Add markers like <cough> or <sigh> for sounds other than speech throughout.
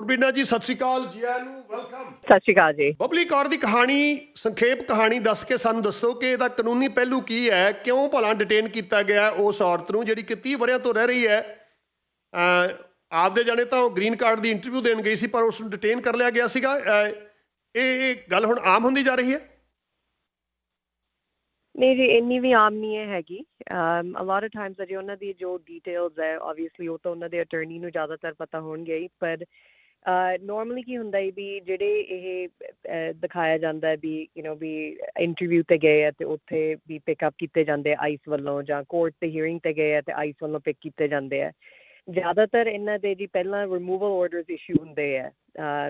ਗੁਰਬੀਨਾ ਜੀ ਸਤਿ ਸ਼੍ਰੀ ਅਕਾਲ ਜੀ ਆਇਆਂ ਨੂੰ ਵੈਲਕਮ ਸਤਿ ਸ਼੍ਰੀ ਅਕਾਲ ਜੀ। ਬਬਲੀ ਕੌਰ ਦੀ ਕਹਾਣੀ ਸੰਖੇਪ ਕਹਾਣੀ ਦੱਸ ਕੇ ਸਾਨੂੰ ਦੱਸੋ ਕਿ ਇਹਦਾ ਕਾਨੂੰਨੀ ਪਹਿਲੂ ਕੀ ਹੈ ਕਿਉਂ ਭਲਾ ਡਿਟੇਨ ਕੀਤਾ ਗਿਆ ਉਸ ਔਰਤ ਨੂੰ ਜਿਹੜੀ ਕਿ 30 ਵਰਿਆਂ ਤੋਂ ਰਹਿ ਰਹੀ ਹੈ। ਆਪਦੇ ਜਾਣੇ ਤਾਂ ਉਹ ਗ੍ਰੀਨ ਕਾਰਡ ਦੀ ਇੰਟਰਵਿਊ ਦੇਣ ਗਈ ਸੀ ਪਰ ਉਸ ਨੂੰ ਡਿਟੇਨ ਕਰ ਲਿਆ ਗਿਆ ਸੀਗਾ। ਇਹ ਇਹ ਗੱਲ ਹੁਣ ਆਮ ਹੁੰਦੀ ਜਾ ਰਹੀ ਹੈ? ਨਹੀਂ ਜੀ ਇੰਨੀ ਵੀ ਆਮ ਨਹੀਂ ਹੈ ਹੈਗੀ। ਅ ਲੋਟ ਆਫ ਟਾਈਮਸ ਅਜੇ ਉਹਨਾਂ ਦੀ ਜੋ ਡਿਟੇਲਸ ਹੈ ਆਬਵੀਅਸਲੀ ਉਹ ਤਾਂ ਉਹਨਾਂ ਦੇ ਅਟਾਰਨੀ ਨੂੰ ਜ਼ਿਆਦਾਤਰ ਪਤਾ ਹੋਣਗੇ ਹੀ ਪਰ ਨਾਰਮਲੀ ਕੀ ਹੁੰਦਾ ਹੈ ਵੀ ਜਿਹੜੇ ਇਹ ਦਿਖਾਇਆ ਜਾਂਦਾ ਵੀ ਯੂ نو ਵੀ ਇੰਟਰਵਿਊ ਤੇ ਗਏ ਆ ਤੇ ਉੱਥੇ ਵੀ ਪਿਕਅਪ ਕੀਤੇ ਜਾਂਦੇ ਆਈਸ ਵੱਲੋਂ ਜਾਂ ਕੋਰਟ ਤੇ ਹੀਅਰਿੰਗ ਤੇ ਗਏ ਆ ਤੇ ਆਈਸ ਵੱਲੋਂ ਪਿਕ ਕੀਤੇ ਜਾਂਦੇ ਆ। ਜ਼ਿਆਦਾਤਰ ਇਹਨਾਂ ਦੇ ਜੀ ਪਹਿਲਾਂ ਰਿਮੂਵਲ ਆਰਡਰਸ ਇਸ਼ੂ ਹੁੰਦੇ ਆ।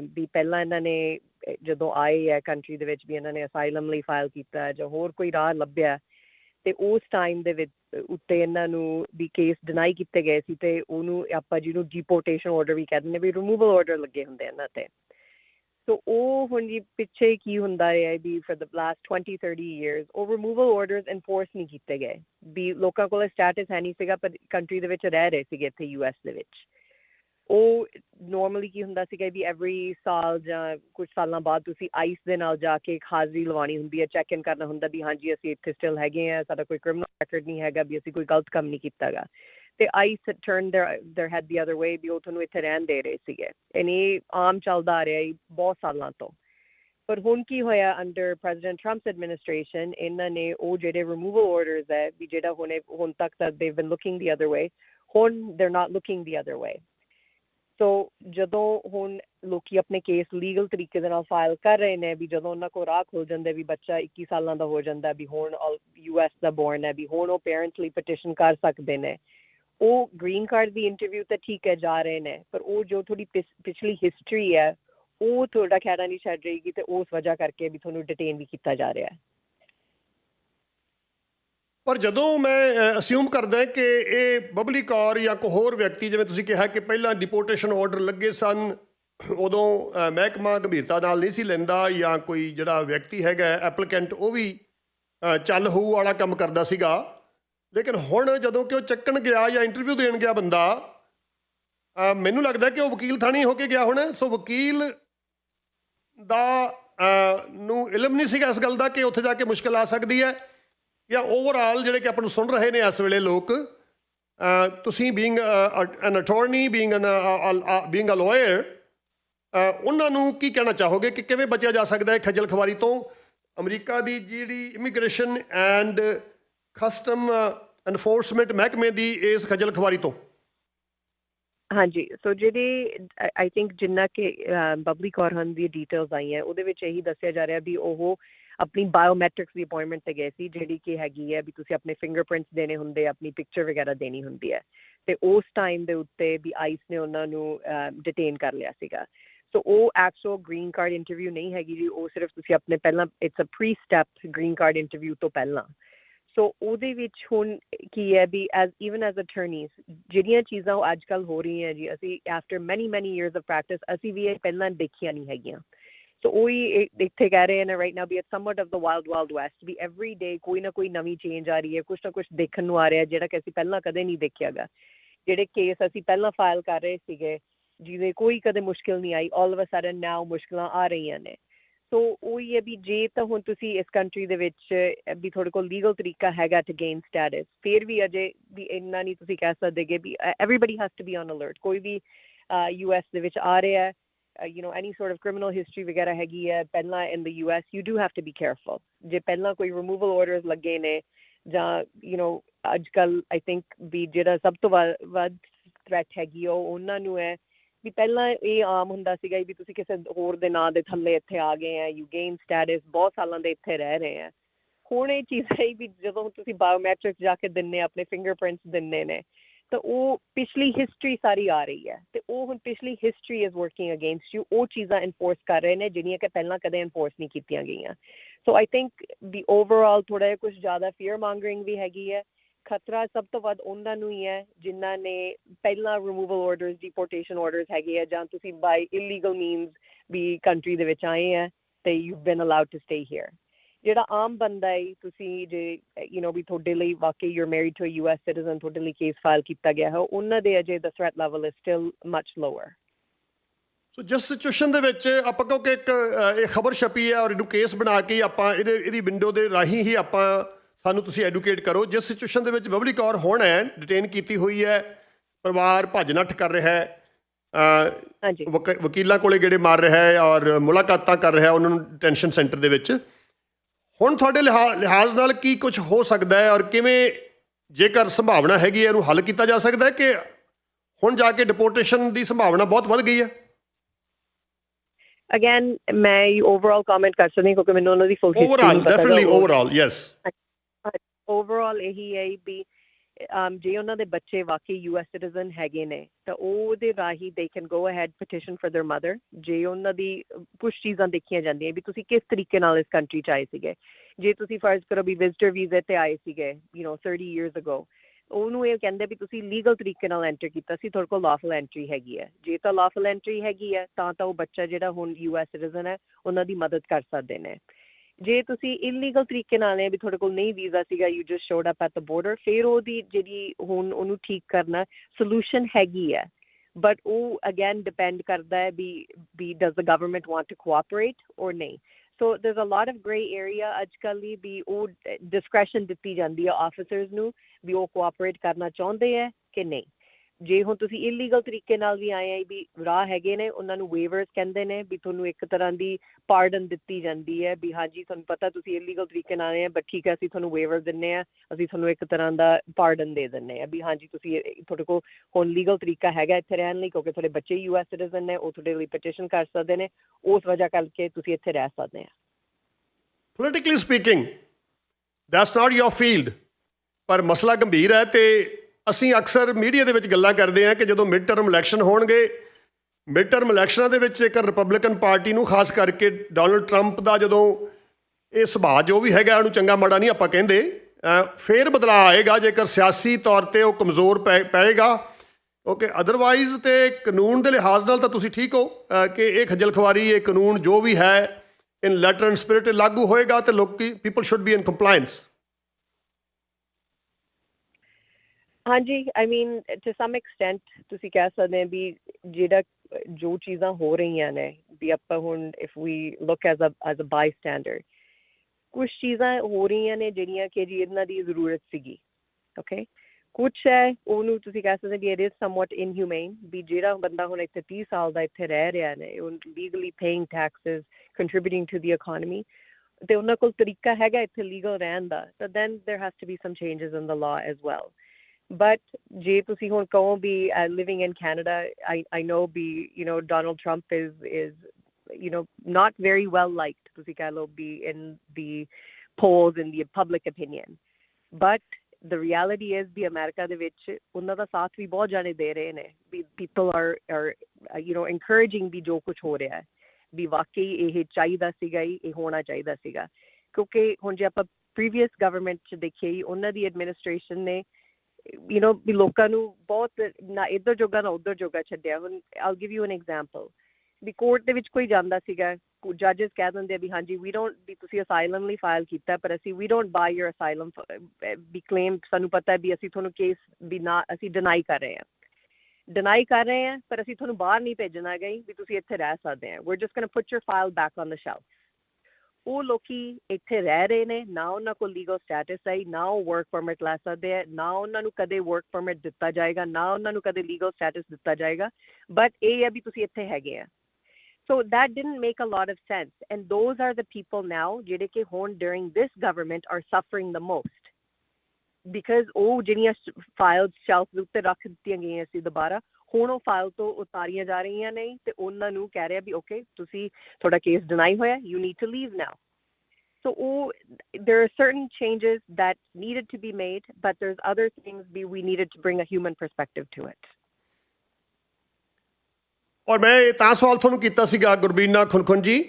ਵੀ ਪਹਿਲਾਂ ਇਹਨਾਂ ਨੇ, ਜਦੋਂ ਆਏ ਹੈ ਕੰਟਰੀ ਦੇ ਵਿੱਚ ਵੀ ਇਹਨਾਂ ਨੇ ਅਸਾਈਲਮ ਲਈ ਫਾਈਲ ਕੀਤਾ ਜਾਂ ਹੋਰ ਕੋਈ ਰਾਹ ਲੱਭਿਆ ਤੇ ਉਸ ਟਾਈਮ ਦੇ ਵਿੱਚ ਉੱਤੇ ਇਹਨਾਂ ਨੂੰ ਵੀ ਕੇਸ ਡਿਨਾਈ ਕੀਤੇ ਗਏ ਸੀ ਤੇ ਉਹਨੂੰ ਆਪਾਂ ਜਿਹਨੂੰ ਡਿਪੋਰਟੇਸ਼ਨ ਆਰਡਰ ਵੀ ਕਹਿੰਦੇ ਨੇ, ਵੀ ਰਿਮੂਵਲ ਆਰਡਰ ਲੱਗੇ ਹੁੰਦੇ ਇਹਨਾਂ ਤੇ। ਸੋ ਉਹ ਹੁਣ ਜੀ ਪਿੱਛੇ ਕੀ ਹੁੰਦਾ ਰਿਹਾ ਵੀ ਫॉर द ਲਾਸਟ 20 30 ਇਅਰਸ ਉਹ ਰਿਮੂਵਲ ਆਰਡਰਸ ਐਨਫੋਰਸ ਨਹੀਂ ਕੀਤੇ ਗਏ। ਵੀ ਲੋਕਾਂ ਕੋਲ ਸਟੇਟਸ ਹੈ ਨਹੀਂ ਸੀਗਾ, ਪਰ ਕੰਟਰੀ ਦੇ ਵਿੱਚ ਰਹਿ ਰਹੇ ਸੀਗੇ ਇੱਥੇ ਯੂਐਸ ਦੇ ਵਿੱਚ। ਉਹ ਨਾਰਮਲੀ ਕੀ ਹੁੰਦਾ ਸੀਗਾ ਵੀ ਐਵਰੀ ਸਾਲ ਜਾਂ ਕੁਝ ਸਾਲਾਂ ਬਾਅਦ ਤੁਸੀਂ ਆਈਸ ਦੇ ਨਾਲ ਜਾ ਕੇ ਇੱਕ ਹਾਜ਼ਰੀ ਲਵਾਉਣੀ ਹੁੰਦੀ ਹੈ ਚੈੱਕ ਇਨ ਕਰਨਾ ਹੁੰਦਾ ਵੀ ਹਾਂਜੀ ਅਸੀਂ ਇੱਥੇ ਸਟਿਲ ਹੈਗੇ ਆ ਸਾਡਾ ਕੋਈ ਕ੍ਰਿਮੀਨਲ ਰੈਕੋਰਡ ਨਹੀਂ ਹੈਗਾ ਵੀ ਅਸੀਂ ਕੋਈ ਗਲਤ ਕੰਮ ਨਹੀਂ ਕੀਤਾਗਾ ਤੇ eyes turn their their head the other way ਵੀ ਉਹ ਤੁਹਾਨੂੰ ਇੱਥੇ ਰਹਿਣ ਦੇ ਰਹੇ ਸੀਗੇ ਐਂਡ ਇਹ ਆਮ ਚੱਲਦਾ ਆ ਰਿਹਾ ਹੈ ਬਹੁਤ ਸਾਲਾਂ ਤੋਂ ਪਰ ਹੁਣ ਕੀ ਹੋਇਆ ਅੰਡਰ ਪ੍ਰੈਜ਼ੀਡੈਂਟ ਟਰੰਪਸ ਐਡਮਿਨਿਸਟ੍ਰੇਸ਼ਨ ਇਹਨਾਂ ਨੇ ਉਹ ਜਿਹੜੇ ਰਿਮੂਵਲ ਆਰਡਰਸ ਹੈ ਵੀ ਜਿਹੜਾ ਹੁਣ ਇਹ- ਹੁਣ ਤੱਕ ਤਾਂ ਦੇ ਬੀਨ ਲੁਕਿੰਗ ਦੀ ਅਦਰ ਵੇ ਹੁਣ ਦੇਰ ਨਾਟ looking the other way so ਜਦੋਂ ਹੁਣ ਲੋਕੀ ਆਪਣੇ ਕੇਸ ਲੀਗਲ ਤਰੀਕੇ ਦੇ ਨਾਲ ਫਾਈਲ ਕਰ ਰਹੇ ਨੇ ਵੀ ਜਦੋਂ ਉਹਨਾਂ ਕੋਲ ਰਾਹ ਖੁੱਲ ਜਾਂਦੇ ਵੀ ਬੱਚਾ 21 ਸਾਲਾਂ ਦਾ ਹੋ ਜਾਂਦਾ ਵੀ ਹੁਣ ਯੂਐਸ ਦਾ ਬੋਰਨ ਹੈ ਵੀ ਹੁਣ ਉਹ ਪੇਰੈਂਟਸ ਲਈ ਪਟੀਸ਼ਨ ਕਰ ਸਕਦੇ ਨੇ, ਉਹ ਗ੍ਰੀਨ ਕਾਰਡ ਦੀ ਇੰਟਰਵਿਊ ਤਾਂ ਠੀਕ ਹੈ ਜਾ ਰਹੇ ਨੇ, ਪਰ ਉਹ ਜੋ ਥੋੜੀ ਪਿਛਲੀ ਹਿਸਟਰੀ ਹੈ, ਉਹ ਤੁਹਾਡਾ ਖਹਿੜਾ ਨਹੀਂ ਛੱਡ ਰਹੀ ਤੇ ਉਸ ਵਜ੍ਹਾ ਕਰਕੇ ਵੀ ਤੁਹਾਨੂੰ ਡਿਟੇਨ ਵੀ ਕੀਤਾ ਜਾ ਰਿਹਾ ਹੈ। ਪਰ ਜਦੋਂ ਮੈਂ ਅਸਿਊਮ ਕਰਦਾ ਕਿ ਇਹ ਬਬਲੀ ਕੌਰ ਜਾਂ ਕੋਈ ਹੋਰ ਵਿਅਕਤੀ, ਜਿਵੇਂ ਤੁਸੀਂ ਕਿਹਾ ਕਿ ਪਹਿਲਾਂ ਡਿਪੋਰਟੇਸ਼ਨ ਆਰਡਰ ਲੱਗੇ ਸਨ, ਉਦੋਂ ਮਹਿਕਮਾ ਗੰਭੀਰਤਾ ਨਾਲ ਨਹੀਂ ਸੀ ਲੈਂਦਾ ਜਾਂ ਕੋਈ ਜਿਹੜਾ ਵਿਅਕਤੀ ਹੈਗਾ ਐਪਲੀਕੈਂਟ ਉਹ ਵੀ ਚੱਲ ਹੋਊ ਵਾਲਾ ਕੰਮ ਕਰਦਾ ਸੀਗਾ। ਲੇਕਿਨ ਹੁਣ ਜਦੋਂ ਕਿ ਉਹ ਚੱਕਣ ਗਿਆ ਜਾਂ ਇੰਟਰਵਿਊ ਦੇਣ ਗਿਆ ਬੰਦਾ ਮੈਨੂੰ ਲੱਗਦਾ ਕਿ ਉਹ ਵਕੀਲ ਥਾਣੀ ਹੋ ਕੇ ਗਿਆ ਹੁਣ। ਸੋ ਵਕੀਲ ਦਾ ਨੂੰ ਇਲਮ ਨਹੀਂ ਸੀਗਾ ਇਸ ਗੱਲ ਦਾ ਕਿ ਉੱਥੇ ਜਾ ਕੇ ਮੁਸ਼ਕਲ ਆ ਸਕਦੀ ਹੈ। ਜਾਂ ਓਵਰਆਲ ਜਿਹੜੇ ਕਿ ਆਪਾਂ ਨੂੰ ਸੁਣ ਰਹੇ ਨੇ ਇਸ ਵੇਲੇ ਲੋਕ ਤੁਸੀਂ being an attorney being an being a lawyer ਉਹਨਾਂ ਨੂੰ ਕੀ ਕਹਿਣਾ ਚਾਹੋਗੇ ਕਿ ਕਿਵੇਂ ਬਚਿਆ ਜਾ ਸਕਦਾ ਹੈ ਖੱਜਲ ਖਵਾਰੀ ਤੋਂ? ਅਮਰੀਕਾ ਦੀ ਜਿਹੜੀ ਇਮੀਗ੍ਰੇਸ਼ਨ ਐਂਡ ਕਸਟਮ ਐਨਫੋਰਸਮੈਂਟ ਮਹਿਕਮੇ ਦੀ ਇਸ ਖੱਜਲ ਖਵਾਰੀ ਤੋਂ? ਹਾਂਜੀ ਸੋ ਜਿਹੜੀ ਆਈ ਥਿੰਕ ਜਿੰਨਾ ਕਿ ਬਬਲੀ ਕੌਰ ਹਨ ਦੀ ਡਿਟੇਲਸ ਆਈਆਂ, ਉਹਦੇ ਵਿੱਚ ਇਹੀ ਦੱਸਿਆ ਜਾ ਰਿਹਾ ਵੀ ਉਹ ਆਪਣੀ ਬਾਇਓਮੈਟ੍ਰਿਕਸ ਦੀ ਅਪਾਇੰਟਮੈਂਟ ਤੇ ਗਏ ਸੀ ਜਿਹੜੀ ਕਿ ਹੈਗੀ ਹੈ ਵੀ ਤੁਸੀਂ ਆਪਣੇ ਫਿੰਗਰਪ੍ਰਿੰਟਸ ਦੇਣੇ ਹੁੰਦੇ ਆ, ਆਪਣੀ ਪਿਕਚਰ ਵਗੈਰਾ ਦੇਣੀ ਹੁੰਦੀ ਹੈ। ਤੇ ਉਸ ਟਾਈਮ ਦੇ ਉੱਤੇ ਵੀ ਆਈਸ ਨੇ ਉਹਨਾਂ ਨੂੰ ਡਿਟੇਨ ਕਰ ਲਿਆ ਸੀਗਾ। ਸੋ ਉਹ ਐਕਚੁਅਲ ਗ੍ਰੀਨ ਕਾਰਡ ਇੰਟਰਵਿਊ ਨਹੀਂ ਹੈਗੀ ਜੀ ਉਹ ਸਿਰਫ ਤੁਸੀਂ ਆਪਣੇ ਪਹਿਲਾਂ it's a pre step green card interview ਤੋਂ ਪਹਿਲਾਂ। ਸੋ ਉਹਦੇ ਵਿੱਚ ਹੁਣ ਕੀ ਹੈ ਵੀ ਐਜ਼ ਇਵਨ ਐਜ਼ ਅਟਰਨੀਜ਼ ਜਿਹੜੀਆਂ ਚੀਜ਼ਾਂ ਉਹ ਅੱਜ ਕੱਲ ਹੋ ਰਹੀਆਂ ਜੀ ਅਸੀਂ after many many years of practice ਅਸੀਂ ਵੀ ਇਹ ਪਹਿਲਾਂ ਦੇਖੀਆਂ ਨਹੀਂ ਹੈਗੀਆਂ। ਸੋ ਉਹੀ ਇਹ- ਇੱਥੇ ਕਹਿ ਰਹੇ ਨੇ right now we it's somewhat of the wild wild west we every day ਕੋਈ ਨਾ ਕੋਈ ਨਵੀਂ ਚੇਂਜ ਆ ਰਹੀ ਹੈ ਕੁਝ ਨਾ ਕੁਝ ਦੇਖਣ ਨੂੰ ਆ ਰਿਹਾ, ਜਿਹੜਾ ਕਿ ਅਸੀਂ ਪਹਿਲਾਂ ਕਦੇ ਨਹੀਂ ਦੇਖਿਆਗਾ ਜਿਹੜੇ ਕੇਸ ਅਸੀਂ ਪਹਿਲਾਂ ਫਾਈਲ ਕਰ ਰਹੇ ਸੀਗੇ ਜਿਹਦੇ ਕੋਈ ਕਦੇ ਮੁਸ਼ਕਿਲ ਨਹੀਂ ਆਈ ਆਲ ਆਫ ਅ ਸਡਨ ਨਾਓ ਮੁਸ਼ਕਲਾਂ ਆ ਰਹੀਆਂ ਨੇ। ਸੋ ਉਹੀ ਹੈ ਵੀ ਜੇ ਤਾਂ ਹੁਣ ਤੁਸੀਂ ਇਸ ਕੰਟਰੀ ਦੇ ਵਿੱਚ ਵੀ ਤੁਹਾਡੇ ਕੋਲ ਲੀਗਲ ਤਰੀਕਾ ਹੈਗਾ ਟੂ ਗੇਨ ਸਟੇਟਸ ਫਿਰ ਵੀ ਅਜੇ ਵੀ ਇੰਨਾ ਨਹੀਂ ਤੁਸੀਂ ਕਹਿ ਸਕਦੇ ਕਿ ਵੀ everybody has to be on alert ਕੋਈ ਵੀ ਯੂਐਸ ਦੇ ਵਿੱਚ ਆ ਰਿਹਾ ਹੈ uh, you know any sort of criminal ਵਗੈਰਾ ਹੈਗੀ ਹੈ ਪਹਿਲਾਂ in the US you do have to be careful. ਜੇ ਪਹਿਲਾਂ ਕੋਈ ਰਿਮੂਵਲ orders ਲੱਗੇ ਨੇ ਜਾਂ you know ਅੱਜ ਕੱਲ ਆਈ ਥਿੰਕ ਵੀ ਜਿਹੜਾ ਸਭ ਤੋਂ ਵੱਧ- ਵੱਧ threat ਹੈਗੀ ਆ, ਉਹ ਉਹਨਾਂ ਨੂੰ ਹੈ ਵੀ ਪਹਿਲਾਂ ਇਹ ਆਮ ਹੁੰਦਾ ਸੀਗਾ ਵੀ ਤੁਸੀਂ ਕਿਸੇ ਹੋਰ ਦੇ ਨਾਂ ਦੇ ਥੱਲੇ ਇੱਥੇ ਆ ਗਏ ਆ ਯੂ ਗੇਨ ਸਟੇਟਸ ਬਹੁਤ ਸਾਲਾਂ ਦੇ ਇੱਥੇ ਰਹਿ ਰਹੇ ਆ ਹੁਣ ਇਹ ਚੀਜ਼ ਹੈ ਵੀ ਜਦੋਂ ਤੁਸੀਂ ਬਾਇਓਮੈਟ੍ਰਿਕਸ ਜਾ ਕੇ ਦਿੰਨੇ ਆਪਣੇ ਫਿੰਗਰਪ੍ਰਿੰਟਸ ਦਿੰਨੇ ਨੇ ਤਾਂ ਉਹ ਪਿਛਲੀ ਹਿਸਟਰੀ ਸਾਰੀ ਆ ਰਹੀ ਹੈ ਤੇ ਉਹ ਹੁਣ ਪਿਛਲੀ history is working against you ਉਹ ਚੀਜ਼ਾਂ ਇਨਫੋਰਸ ਕਰ ਰਹੇ ਨੇ ਜਿਹੜੀਆਂ ਕਿ ਪਹਿਲਾਂ ਕਦੇ ਇਨਫੋਰਸ ਨਹੀਂ ਕੀਤੀਆਂ ਗਈਆਂ। ਸੋ ਆਈ ਥਿੰਕ ਵੀ ਓਵਰਆਲ ਥੋੜਾ ਜਿਹਾ ਕੁਝ ਜ਼ਿਆਦਾ ਫੀਅਰ ਮੌਂਗਰਿੰਗ ਵੀ ਹੈਗੀ ਹੈ। ਖਤਰਾ ਸਭ ਤੋਂ ਵੱਧ ਉਹਨਾਂ ਨੂੰ ਹੀ ਹੈ ਜਿਨ੍ਹਾਂ ਨੇ ਪਹਿਲਾਂ ਰਿਮੂਵਲ ਆਰਡਰਸ ਡਿਪੋਰਟੇਸ਼ਨ ਆਰਡਰਸ ਹੈਗੇ ਆ ਜਾਂ ਤੁਸੀਂ ਬਾਈ ਇਲੀਗਲ ਮੀਨਸ ਵੀ ਕੰਟਰੀ ਦੇ ਵਿੱਚ ਆਏ ਆ ਤੇ you been allowed to stay here ਜਿਹੜਾ ਆਮ ਬੰਦਾ ਹੈ ਤੁਸੀਂ ਜੇ ਯੂ نو ਵੀ ਤੁਹਾਡੇ ਲਈ ਵਾਕਈ you are married to a US citizen ਤੁਹਾਡੇ ਲਈ ਕੇਸ ਫਾਈਲ ਕੀਤਾ ਗਿਆ ਹੈ ਉਹਨਾਂ ਦੇ ਅਜੇ ਦਾ threat level is still much lower so ਜਿਸ ਸਿਚੁਏਸ਼ਨ ਦੇ ਵਿੱਚ ਆਪਾਂ ਕਿਉਂਕਿ ਇੱਕ ਇਹ ਖਬਰ ਛਪੀ ਹੈ ਔਰ ਇਹਨੂੰ ਕੇਸ ਬਣਾ ਕੇ ਆਪਾਂ ਇਹਦੇ ਇਹਦੀ ਵਿੰਡੋ ਦੇ ਰਾਹੀਂ ਹੀ ਆਪਾਂ ਸਾਨੂੰ ਤੁਸੀਂ ਐਡੂਕੇਟ ਕਰੋ। ਜਿਸ ਸਿਚੁਏਸ਼ਨ ਦੇ ਵਿੱਚ ਬਬਲੀ ਕੌਰ ਹੁਣ ਹੈ ਡਿਟੇਨ ਕੀਤੀ ਹੋਈ ਹੈ ਪਰਿਵਾਰ ਭੱਜ ਨੱਠ ਕਰ ਰਿਹਾ ਹੈ ਹਾਂਜੀ। ਵਕ- ਵਕੀਲਾਂ ਕੋਲੇ ਗੇੜੇ ਮਾਰ ਰਿਹਾ ਹੈ ਔਰ ਮੁਲਾਕਾਤਾਂ ਕਰ ਰਿਹਾ ਉਹਨਾਂ ਨੂੰ ਡਿਟੈਂਸ਼ਨ ਸੈਂਟਰ ਦੇ ਵਿੱਚ। ਹੁਣ ਤੁਹਾਡੇ ਲਿਹਾ- ਲਿਹਾਜ਼ ਨਾਲ ਕੀ ਕੁਝ ਹੋ ਸਕਦਾ ਹੈ ਔਰ ਕਿਵੇਂ ਜੇਕਰ ਸੰਭਾਵਨਾ ਹੈਗੀ ਹੈ ਇਹਨੂੰ ਹੱਲ ਕੀਤਾ ਜਾ ਸਕਦਾ ਹੈ ਕਿ ਹੁਣ ਜਾ ਕੇ ਡਿਪੋਰਟੇਸ਼ਨ ਦੀ ਸੰਭਾਵਨਾ ਬਹੁਤ ਵੱਧ ਗਈ ਹੈ? ਅਗੇਨ ਮੈਂ ਓਵਰਆਲ ਕਮੈਂਟ ਕਰ ਸਕਦੀ ਕਿਉਂਕਿ ਮੈਨੂੰ ਉਹਨਾਂ ਦੀ full overall definitely overall yes overall ਇਹੀ ਹੈ ਵੀ ਜੇ ਉਹਨਾਂ ਦੇ ਬੱਚੇ ਵਾਕਈ ਯੂਐਸ ਸਿਟੀਜ਼ਨ ਹੈਗੇ ਨੇ, ਤਾਂ ਉਹਦੇ ਰਾਹੀਂ they can go ahead petition for their mother ਜੇ ਉਹਨਾਂ ਦੀ ਕੁਝ ਚੀਜ਼ਾਂ ਦੇਖੀਆਂ ਜਾਂਦੀਆਂ ਵੀ ਤੁਸੀਂ ਕਿਸ ਤਰੀਕੇ ਨਾਲ ਇਸ ਕੰਟਰੀ ਚ ਆਏ ਸੀਗੇ। ਜੇ ਤੁਸੀਂ ਫਰਜ਼ ਕਰੋ ਵੀ ਵਿਜ਼ਟਰ ਵੀਜ਼ੇ ਤੇ ਆਏ ਸੀਗੇ ਯੂ نو 30 ਇਅਰਸ ਅਗੋ ਉਹਨੂੰ ਇਹ ਕਹਿੰਦੇ ਵੀ ਤੁਸੀਂ ਲੀਗਲ ਤਰੀਕੇ ਨਾਲ ਐਂਟਰ ਕੀਤਾ ਸੀ, ਤੁਹਾਡੇ ਕੋਲ ਲਾਫਲ ਐਂਟਰੀ ਹੈਗੀ ਹੈ। ਜੇ ਤਾਂ ਲਾਫਲ ਐਂਟਰੀ ਹੈਗੀ ਹੈ, ਤਾਂ ਤਾਂ ਉਹ ਬੱਚਾ ਜਿਹੜਾ ਹੁਣ ਯੂਐਸ ਸਿਟੀਜ਼ਨ ਹੈ, ਉਹਨਾਂ ਦੀ ਮਦਦ ਕਰ ਸਕਦੇ ਨੇ। ਜੇ ਤੁਸੀਂ ਇਲੀਗਲ ਤਰੀਕੇ ਨਾਲ ਨੇ ਵੀ ਤੁਹਾਡੇ ਕੋਲ ਨਹੀਂ ਵੀਜ਼ਾ ਸੀਗਾ you just showed up at the border ਫਿਰ ਉਹਦੀ ਜਿਹੜੀ ਹੁਣ ਉਹਨੂੰ ਠੀਕ ਕਰਨਾ ਸੋਲੂਸ਼ਨ ਹੈਗੀ ਹੈ ਬਟ ਉਹ ਅਗੇਨ ਡਿਪੈਂਡ ਕਰਦਾ ਹੈ ਵੀ ਵੀ does the government want to cooperate or ਨਹੀਂ। So there's a lot of grey area ਅੱਜਕੱਲ੍ਹ ਦੀ ਵੀ ਉਹ ਡਿਸਕ੍ਰੈਸ਼ਨ ਦਿੱਤੀ ਜਾਂਦੀ ਹੈ ਆਫੀਸਰਸ ਨੂੰ ਵੀ ਉਹ ਕੋਆਪਰੇਟ ਕਰਨਾ ਚਾਹੁੰਦੇ ਹੈ ਕਿ ਨਹੀਂ। ਜੇ ਹੁਣ ਤੁਸੀਂ ਇਲੀਗਲ ਤਰੀਕੇ ਨਾਲ ਵੀ ਆਏ ਆ ਵੀ ਰਾਹ ਹੈਗੇ ਨੇ, ਉਹਨਾਂ ਨੂੰ ਵੇਵਰਸ ਕਹਿੰਦੇ ਨੇ ਵੀ ਤੁਹਾਨੂੰ ਇੱਕ ਤਰ੍ਹਾਂ ਦੀ ਪਾਰਡਨ ਦਿੱਤੀ ਜਾਂਦੀ ਹੈ ਵੀ ਹਾਂਜੀ, ਤੁਹਾਨੂੰ ਪਤਾ ਤੁਸੀਂ ਇਲੀਗਲ ਤਰੀਕੇ ਨਾਲ ਆਏ ਆ ਬਟ ਠੀਕ ਹੈ, ਅਸੀਂ ਤੁਹਾਨੂੰ ਵੇਵਰ ਦਿੰਨੇ ਆ, ਅਸੀਂ ਤੁਹਾਨੂੰ ਇੱਕ ਤਰ੍ਹਾਂ ਦਾ ਪਾਰਡਨ ਦੇ ਦਿੰਨੇ ਆ ਵੀ ਹਾਂਜੀ, ਤੁਸੀਂ ਤੁਹਾਡੇ ਕੋਲ ਹੁਣ ਲੀਗਲ ਤਰੀਕਾ ਹੈਗਾ ਇੱਥੇ ਰਹਿਣ ਲਈ ਕਿਉਂਕਿ ਤੁਹਾਡੇ ਬੱਚੇ ਯੂਐਸ ਸਿਟੀਜ਼ਨ ਨੇ, ਉਹ ਤੁਹਾਡੇ ਲਈ ਪਟੀਸ਼ਨ ਕਰ ਸਕਦੇ ਨੇ, ਉਸ ਵਜ੍ਹਾ ਕਰਕੇ ਤੁਸੀਂ ਇੱਥੇ ਰਹਿ ਸਕਦੇ ਆ। Politically speaking that's not your field ਪਰ ਮਸਲਾ ਗੰਭੀਰ ਹੈ ਤੇ ਅਸੀਂ ਅਕਸਰ ਮੀਡੀਆ ਦੇ ਵਿੱਚ ਗੱਲਾਂ ਕਰਦੇ ਹਾਂ ਕਿ ਜਦੋਂ ਮਿਡ ਟਰਮ ਇਲੈਕਸ਼ਨ ਹੋਣਗੇ ਮਿਡ ਟਰਮ ਇਲੈਕਸ਼ਨਾਂ ਦੇ ਵਿੱਚ ਇੱਕ ਰਿਪਬਲਿਕਨ ਪਾਰਟੀ ਨੂੰ ਖਾਸ ਕਰਕੇ ਡੋਨਲਡ ਟਰੰਪ ਦਾ ਜਦੋਂ ਇਹ ਸੁਭਾਅ ਜੋ ਵੀ ਹੈਗਾ ਉਹਨੂੰ ਚੰਗਾ ਮਾੜਾ ਨਹੀਂ ਆਪਾਂ ਕਹਿੰਦੇ, ਅਹ ਫੇਰ ਬਦਲਾਅ ਆਏਗਾ, ਜੇਕਰ ਸਿਆਸੀ ਤੌਰ ਤੇ ਉਹ ਕਮਜ਼ੋਰ ਪੈ- ਪਏਗਾ। ਓਕੇ ਅਦਰਵਾਈਜ਼ ਤੇ ਕਾਨੂੰਨ ਦੇ ਲਿਹਾਜ਼ ਨਾਲ ਤਾਂ ਤੁਸੀਂ ਠੀਕ ਹੋ ਕਿ ਇਹ ਖੱਜਲ ਖਵਾਰੀ ਇਹ ਕਾਨੂੰਨ ਜੋ ਵੀ ਹੈ ਇਨ ਲੈਟਰ ਐਂਡ ਸਪਿਰਿਟ ਲਾਗੂ ਹੋਏਗਾ ਤੇ ਲੋਕੀ people should be in compliance ਹਾਂਜੀ I mean to sum extent ਤੁਸੀਂ ਕਹਿ ਸਕਦੇ ਹੋ ਵੀ ਜਿਹੜਾ ਜੋ ਚੀਜ਼ਾਂ ਹੋ ਰਹੀਆਂ ਨੇ ਵੀ ਆਪਾਂ ਹੁਣ if we look as a as a bystander ਕੁਝ ਚੀਜ਼ਾਂ ਹੋ ਰਹੀਆਂ ਨੇ ਜਿਹੜੀਆਂ ਕਿ ਜੀ ਇਹਨਾਂ ਦੀ ਜ਼ਰੂਰਤ ਸੀਗੀ ਓਕੇ ਕੁਝ ਹੈ ਉਹਨੂੰ ਤੁਸੀਂ ਕਹਿ ਸਕਦੇ ਵੀ ਇਟ ਇਜ਼ ਸਮਵਟ ਇਨਹਿਊਮੇਨ ਵੀ ਜਿਹੜਾ ਬੰਦਾ ਹੁਣ ਇੱਥੇ 30 ਸਾਲ ਦਾ ਇੱਥੇ ਰਹਿ ਰਿਹਾ ਨੇ ਉਹ legally paying taxes contributing to the economy ਤੇ ਉਹਨਾਂ ਕੋਲ ਤਰੀਕਾ ਹੈਗਾ ਇੱਥੇ ਲੀਗਲ ਰਹਿਣ ਦਾ ਤਾਂ then there has to be some changes in the law as well but ਜੇ ਤੁਸੀਂ ਹੁਣ ਕਹੋ ਵੀ living in Canada I I know we you know Donald Trump is is you know not very well liked ਤੁਸੀਂ ਕਹਿ ਲਓ ਵੀ in the polls in the public opinion. But the reality is ਵੀ America ਦੇ ਵਿੱਚ ਉਹਨਾਂ ਦਾ ਸਾਥ ਵੀ ਬਹੁਤ ਜਾਣੇ ਦੇ ਰਹੇ ਨੇ ਵੀ people are are uh, you know encouraging ਵੀ ਜੋ ਕੁਝ ਹੋ ਰਿਹਾ ਹੈ ਵੀ ਵਾਕਈ ਇਹ ਚਾਹੀਦਾ ਸੀਗਾ ਹੀ ਇਹ ਹੋਣਾ ਚਾਹੀਦਾ ਸੀਗਾ। ਕਿਉਂਕਿ ਹੁਣ ਜੇ ਆਪਾਂ ਪ੍ਰੀਵੀਅਸ ਗਵਰਨਮੈਂਟ ਚ ਦੇਖੀਏ ਹੀ, ਉਹਨਾਂ ਦੀ ਐਡਮਿਨਿਸਟ੍ਰੇਸ਼ਨ ਨੇ ਯੂ نو ਵੀ ਲੋਕਾਂ ਨੂੰ ਬਹੁਤ ਨਾ ਇੱਧਰ ਜੋਗਾ, ਨਾ ਉੱਧਰ ਜੋਗਾ ਛੱਡਿਆ। ਹੁਣ I'll give you an example we court ਦੇ ਵਿੱਚ ਕੋਈ ਜਾਂਦਾ ਸੀਗਾ ਜੱਜਸ ਕਹਿ ਦਿੰਦੇ ਵੀ ਹਾਂਜੀ ਵੀ ਡੋਨਟ ਵੀ ਤੁਸੀਂ ਅਸਾਈਲਮ ਲਈ ਫਾਈਲ ਕੀਤਾ, ਪਰ ਅਸੀਂ ਵੀ ਡੋਨਟ ਬਾਈ ਯਰ ਅਸਾਈਲਮ ਵੀ ਕਲੇਮ ਸਾਨੂੰ ਪਤਾ ਹੈ ਵੀ ਅਸੀਂ ਤੁਹਾਨੂੰ ਕੇਸ ਵੀ ਨਾ, ਅਸੀਂ ਡਿਨਾਈ ਕਰ ਰਹੇ ਹਾਂ। ਡਿਨਾਈ ਕਰ ਰਹੇ ਹਾਂ, ਪਰ ਅਸੀਂ ਤੁਹਾਨੂੰ ਬਾਹਰ ਨਹੀਂ ਭੇਜਣਾ ਗਈ ਵੀ ਤੁਸੀਂ ਇੱਥੇ ਰਹਿ ਸਕਦੇ ਆ ਵੀਰ just going put your file back on the shelf ਉਹ ਲੋਕੀ ਇੱਥੇ ਰਹਿ ਰਹੇ ਨੇ ਨਾ ਉਹਨਾਂ ਕੋਲ ਲੀਗਲ ਸਟੇਟਸ ਹੈ ਨਾ ਉਹ ਵਰਕ ਪਰਮਿਟ ਲੈ ਸਕਦੇ ਆ ਨਾ ਉਹਨਾਂ ਨੂੰ ਕਦੇ ਵਰਕ ਪਰਮਿਟ ਦਿੱਤਾ ਜਾਏਗਾ ਨਾ ਉਹਨਾਂ ਨੂੰ ਕਦੇ ਲੀਗਲ ਸਟੇਟਸ ਦਿੱਤਾ ਜਾਏਗਾ ਬਟ ਇਹ ਹੈ ਵੀ ਤੁਸੀਂ ਇੱਥੇ ਹੈਗੇ ਆ So that didn't make a lot of sense. And those are the people now, ਜਿਹੜੇ ਕਿ ਹੁਣ during this government are suffering the most. Because ਉਹ ਜਿਹੜੀਆਂ files shelf ਉੱਤੇ ਰੱਖ ਦਿੱਤੀਆਂ ਗਈਆਂ ਸੀ ਦੁਬਾਰਾ ਹੁਣ ਉਹ ਫਾਈਲ ਤੋਂ ਉਤਾਰੀਆਂ ਜਾ ਰਹੀਆਂ ਨੇ ਤੇ ਉਹਨਾਂ ਨੂੰ ਕਹਿ ਰਿਹਾ ਵੀ ਓਕੇ ਤੁਸੀਂ ਤੁਹਾਡਾ ਕੇਸ ਡਿਨਾਈ ਹੋਇਆ you need to leave now So oh, there are certain changes that needed to be made, but there's other things we, we needed to bring a human perspective to it. ਔਰ ਮੈਂ ਇਹ ਤਾਂ ਸਵਾਲ ਤੁਹਾਨੂੰ ਕੀਤਾ ਸੀਗਾ ਗੁਰਬੀਨਾ ਖੁਨਖੁਨ ਜੀ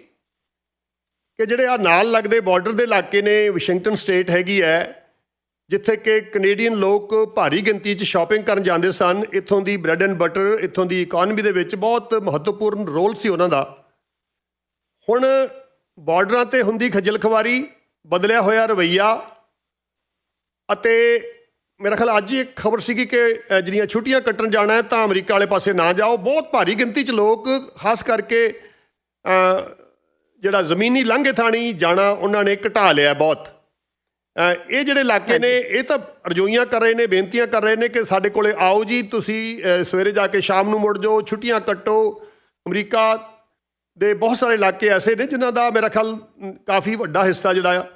ਕਿ ਜਿਹੜੇ ਆ ਨਾਲ ਲੱਗਦੇ ਬਾਰਡਰ ਦੇ ਇਲਾਕੇ ਨੇ ਵਾਸ਼ਿੰਗਟਨ ਸਟੇਟ ਹੈਗੀ ਹੈ ਜਿੱਥੇ ਕਿ ਕੈਨੇਡੀਅਨ ਲੋਕ ਭਾਰੀ ਗਿਣਤੀ 'ਚ ਸ਼ਾਪਿੰਗ ਕਰਨ ਜਾਂਦੇ ਸਨ। ਇੱਥੋਂ ਦੀ ਬ੍ਰੈਡ ਐਂਡ ਬਟਰ ਇੱਥੋਂ ਦੀ ਇਕਨੋਮੀ ਦੇ ਵਿੱਚ ਬਹੁਤ ਮਹੱਤਵਪੂਰਨ ਰੋਲ ਸੀ ਉਹਨਾਂ ਦਾ। ਹੁਣ ਬਾਰਡਰਾਂ ਤੇ ਹੁੰਦੀ ਖੱਜਲ ਖਵਾਰੀ ਬਦਲਿਆ ਹੋਇਆ ਰਵਈਆ ਅਤੇ ਮੇਰਾ ਖਿਆਲ ਅੱਜ ਹੀ ਇੱਕ ਖਬਰ ਸੀਗੀ ਕਿ ਜਿਹੜੀਆਂ ਛੁੱਟੀਆਂ ਕੱਟਣ ਜਾਣਾ ਹੈ, ਤਾਂ ਅਮਰੀਕਾ ਵਾਲੇ ਪਾਸੇ ਨਾ ਜਾਓ। ਬਹੁਤ ਭਾਰੀ ਗਿਣਤੀ 'ਚ ਲੋਕ, ਖਾਸ ਕਰਕੇ ਜਿਹੜਾ ਜ਼ਮੀਨੀ ਲਾਂਘੇ ਥਾਣੀ ਜਾਣਾ ਉਹਨਾਂ ਨੇ ਘਟਾ ਲਿਆ ਬਹੁਤ। ਇਹ ਜਿਹੜੇ ਇਲਾਕੇ ਨੇ ਇਹ ਤਾਂ ਰਜੋਈਆਂ ਕਰ ਰਹੇ ਨੇ ਬੇਨਤੀਆਂ ਕਰ ਰਹੇ ਨੇ ਕਿ ਸਾਡੇ ਕੋਲੇ ਆਓ ਜੀ ਤੁਸੀਂ ਸਵੇਰੇ ਜਾ ਕੇ ਸ਼ਾਮ ਨੂੰ ਮੁੜ ਜਾਓ ਛੁੱਟੀਆਂ ਕੱਟੋ। ਅਮਰੀਕਾ ਦੇ ਬਹੁਤ ਸਾਰੇ ਇਲਾਕੇ ਐਸੇ ਨੇ ਜਿਨ੍ਹਾਂ ਦਾ ਮੇਰਾ ਖਿਆਲ ਕਾਫੀ ਵੱਡਾ ਹਿੱਸਾ ਜਿਹੜਾ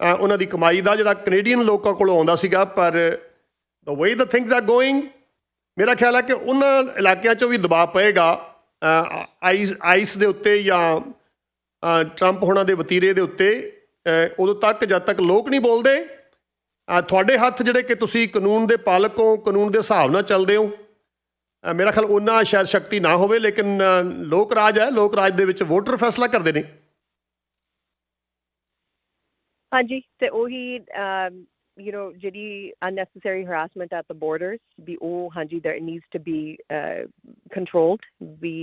ਆ ਉਹਨਾਂ ਦੀ ਕਮਾਈ ਦਾ ਜਿਹੜਾ ਕੈਨੇਡੀਅਨ ਲੋਕਾਂ ਕੋਲੋਂ ਆਉਂਦਾ ਸੀਗਾ ਪਰ the way the things are going ਮੇਰਾ ਖਿਆਲ ਹੈ ਕਿ ਉਹਨਾਂ ਇਲਾਕਿਆਂ 'ਚੋਂ ਵੀ ਦਬਾਅ ਪਏਗਾ ਆਈਸ ਆਈਸ ਦੇ ਉੱਤੇ ਜਾਂ ਟਰੰਪ ਹੋਣਾ ਦੇ ਵਤੀਰੇ ਦੇ ਉੱਤੇ। ਉਦੋਂ ਤੱਕ ਜਦ ਤੱਕ ਲੋਕ ਨਹੀਂ ਬੋਲਦੇ ਤੁਹਾਡੇ ਹੱਥ ਜਿਹੜੇ ਕਿ ਤੁਸੀਂ ਕਾਨੂੰਨ ਦੇ ਪਾਲਕ ਹੋ ਕਾਨੂੰਨ ਦੇ ਹਿਸਾਬ ਨਾਲ ਚੱਲਦੇ ਹੋ ਮੇਰਾ ਖਿਆਲ ਉਹਨਾਂ ਸ਼ਾਇਦ ਸ਼ਕਤੀ ਨਾ ਹੋਵੇ ਲੇਕਿਨ ਲੋਕ ਰਾਜ ਹੈ ਲੋਕ ਰਾਜ ਦੇ ਵਿੱਚ ਵੋਟਰ ਫੈਸਲਾ ਕਰਦੇ ਨੇ। ਹਾਂਜੀ ਤੇ ਉਹੀ you know ਜਿਹੜੀ unnecessary harassment at the borders ਵੀ ਉਹ ਹਾਂਜੀ there needs to be uh, controlled ਵੀ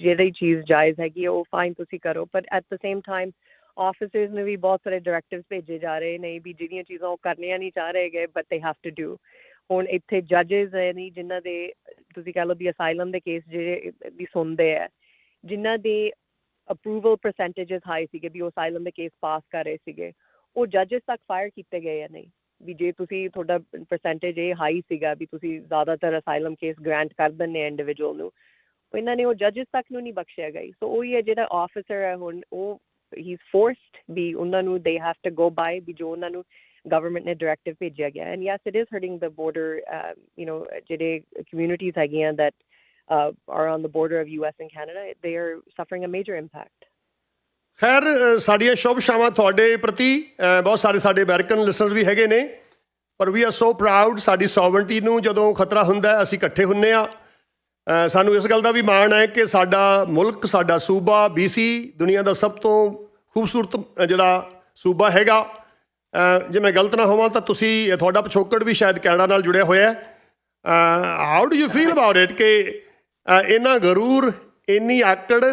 ਜਿਹੜੀ ਚੀਜ਼ ਜਾਇਜ਼ ਹੈਗੀ ਉਹ ਫਾਈਨ ਤੁਸੀਂ ਕਰੋ ਪਰ at the same time officers ਨੂੰ ਵੀ ਬਹੁਤ ਸਾਰੇ ਡਾਇਰੈਕਟਿਵਸ ਭੇਜੇ ਜਾ ਰਹੇ ਨੇ ਵੀ ਜਿਹੜੀਆਂ ਚੀਜ਼ਾਂ ਉਹ ਕਰਨੀਆਂ ਨਹੀਂ ਚਾਹ ਰਹੇਗੇ but they have to do ਹੁਣ ਇੱਥੇ ਜੱਜਸ ਹੈ ਨਹੀਂ ਜਿਨ੍ਹਾਂ ਦੇ, ਤੁਸੀਂ ਕਹ ਲਓ ਵੀ ਅਸਾਈਲਮ ਦੇ ਕੇਸ ਜਿਹੜੇ ਵੀ ਸੁਣਦੇ ਆ ਜਿਨ੍ਹਾਂ ਦੇ ਅਪਰੂਵਲ ਪਰਸੈਂਟੇजेस ਹਾਈ ਸੀਗੇ ਵੀ ਉਹ ਅਸਾਈਲਮ ਦੇ ਕੇਸ ਪਾਸ ਕਰ ਰਹੇ ਸੀਗੇ, ਉਹ ਜੱਜਸ ਤੱਕ ਫਾਇਰ ਕੀਤੇ ਗਏ ਜਾਂ ਨਹੀਂ? ਵੀ ਜੇ ਤੁਸੀਂ ਤੁਹਾਡਾ ਪਰਸੈਂਟੇਜ ਇਹ ਹਾਈ ਸੀਗਾ ਵੀ ਤੁਸੀਂ ਜ਼ਿਆਦਾਤਰ ਅਸਾਈਲਮ ਕੇਸ ਗ੍ਰਾਂਟ ਕਰ ਦਿੰਦੇ ਇੰਡੀਵਿਜੂਅਲ ਨੂੰ ਇਹਨਾਂ ਨੇ ਉਹ ਜੱਜਸ ਤੱਕ ਨੂੰ ਨਹੀਂ ਬਖਸ਼ਿਆ ਗਈ। ਸੋ ਉਹ ਹੀ ਹੈ ਜਿਹੜਾ ਆਫੀਸਰ ਹੈ ਹੁਣ, ਉਹ ਹੀ ਫੋਰਸਡ ਵੀ ਉਹਨਾਂ ਨੂੰ ਦੇ ਹੈਵ ਟੂ ਗੋ ਬਾਈ ਵੀ ਜੋ ਉਹਨਾਂ ਨੂੰ ਗਵਰਨਮੈਂਟ ਨੇ ਡਾਇਰੈਕਟਿਵ ਭੇਜਿਆ ਗਿਆ and yes it is hurting the border you know ਜਿਹੜੇ ਕਮਿਊਨਿਟੀਜ਼ ਹੈਗੀਆਂ that uh, are on the border of US and Canada they are suffering a major ਖੈਰ ਸਾਡੀਆਂ ਸ਼ੁਭ ਸ਼ਾਮਾਂ ਤੁਹਾਡੇ ਪ੍ਰਤੀ ਬਹੁਤ ਸਾਰੇ ਸਾਡੇ ਅਮਰੀਕਨ ਲਿਸਨਰ ਵੀ ਹੈਗੇ ਨੇ ਪਰ ਵੀ ਆਰ ਸੋ ਪ੍ਰਾਊਡ ਸਾਡੀ ਸੋਵਰਨਟੀ ਨੂੰ ਜਦੋਂ ਖਤਰਾ ਹੁੰਦਾ ਅਸੀਂ ਇਕੱਠੇ ਹੁੰਨੇ ਆ ਸਾਨੂੰ ਇਸ ਗੱਲ ਦਾ ਵੀ ਮਾਣ ਹੈ ਕਿ ਸਾਡਾ ਮੁਲਕ, ਸਾਡਾ ਸੂਬਾ BC ਦੁਨੀਆ ਦਾ ਸਭ ਤੋਂ ਖੂਬਸੂਰਤ ਜਿਹੜਾ ਸੂਬਾ ਹੈਗਾ। ਜੇ ਮੈਂ ਗਲਤ ਨਾ ਹੋਵਾਂ ਤਾਂ ਤੁਸੀਂ ਤੁਹਾਡਾ ਪਿਛੋਕੜ ਵੀ ਸ਼ਾਇਦ ਕੈਨੇਡਾ ਨਾਲ ਜੁੜਿਆ ਹੋਇਆ ਹੈ। How do you feel about it ਕਿ ਇੰਨਾ ਗਰੂਰ, ਇੰਨੀ ਆਕੜ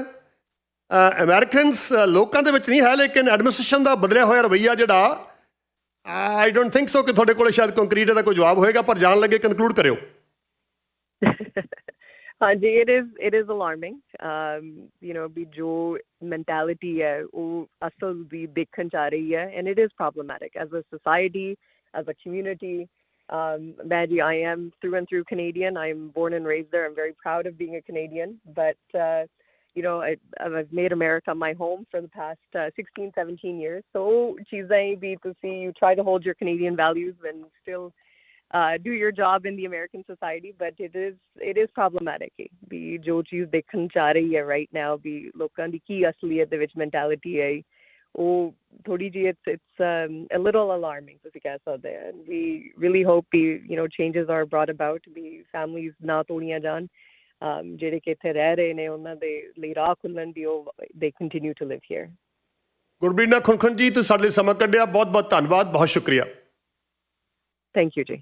ਅਮਰੀਕਨਸ ਲੋਕਾਂ ਦੇ ਵਿੱਚ ਨਹੀਂ ਹੈ, ਲੇਕਿਨ ਐਡਮਿਨਿਸਟ੍ਰੇਸ਼ਨ ਦਾ ਬਦਲਿਆ ਹੋਇਆ ਰਵਈਆ ਜਿਹੜਾ ਆਈ ਡੋਨਟ ਥਿੰਕ ਸੋ ਕਿ ਤੁਹਾਡੇ ਕੋਲ ਸ਼ਾਇਦ ਕੰਕਰੀਟ ਦਾ ਕੋਈ ਜਵਾਬ ਹੋਏਗਾ, ਪਰ ਜਾਣ ਲੱਗੇ ਕਨਕਲੂਡ ਕਰਿਓ। <laughs> ਹਾਂਜੀ it is it is alarming um you know ਵੀ ਜੋ mentality ਹੈ ਉਹ ਅਸਲ ਦੀ ਦੇਖਣ ਚ ਆ ਰਹੀ ਹੈ and it is problematic as a society as a community um Maddie I am through and through Canadian I'm born and raised there I'm very proud of being a Canadian but uh you know I, I've made America my home for the past uh, 16 17 years so ਚੀਜ਼ਾਂ ਹੀ ਵੀ ਤੁਸੀਂ you try to hold your Canadian values and still uh, do your job in the American society, but it is it is problematic. ਵੀ ਜੋ ਚੀਜ਼ ਦੇਖਣ ਚ ਆ ਰਹੀ ਹੈ right now ਵੀ ਲੋਕਾਂ ਦੀ ਕੀ ਅਸਲੀਅਤ ਦੇ ਵਿੱਚ mentality ਹੈ ਉਹ ਥੋੜੀ it's it's um, a little alarming ਤੁਸੀਂ ਕਹਿ ਸਕਦੇ and we really hope we you know changes are brought about we families ਨਾ ਤੋੜੀਆਂ ਜਾਣ um, ਜਿਹੜੇ ਕਿ ਇੱਥੇ ਰਹਿ ਰਹੇ ਨੇ ਉਹਨਾਂ ਦੇ ਲਈ ਰਾਹ ਖੁੱਲਣ ਦੀ ਉਹ they continue to live here ਗੁਰਬੀਨਾ Khunkhun ji ਤੁਸੀਂ ਸਾਡੇ ਲਈ ਸਮਾਂ ਕੱਢਿਆ ਬਹੁਤ ਬਹੁਤ ਧੰਨਵਾਦ ਬਹੁਤ ਸ਼ੁਕਰੀਆ thank you ਜੀ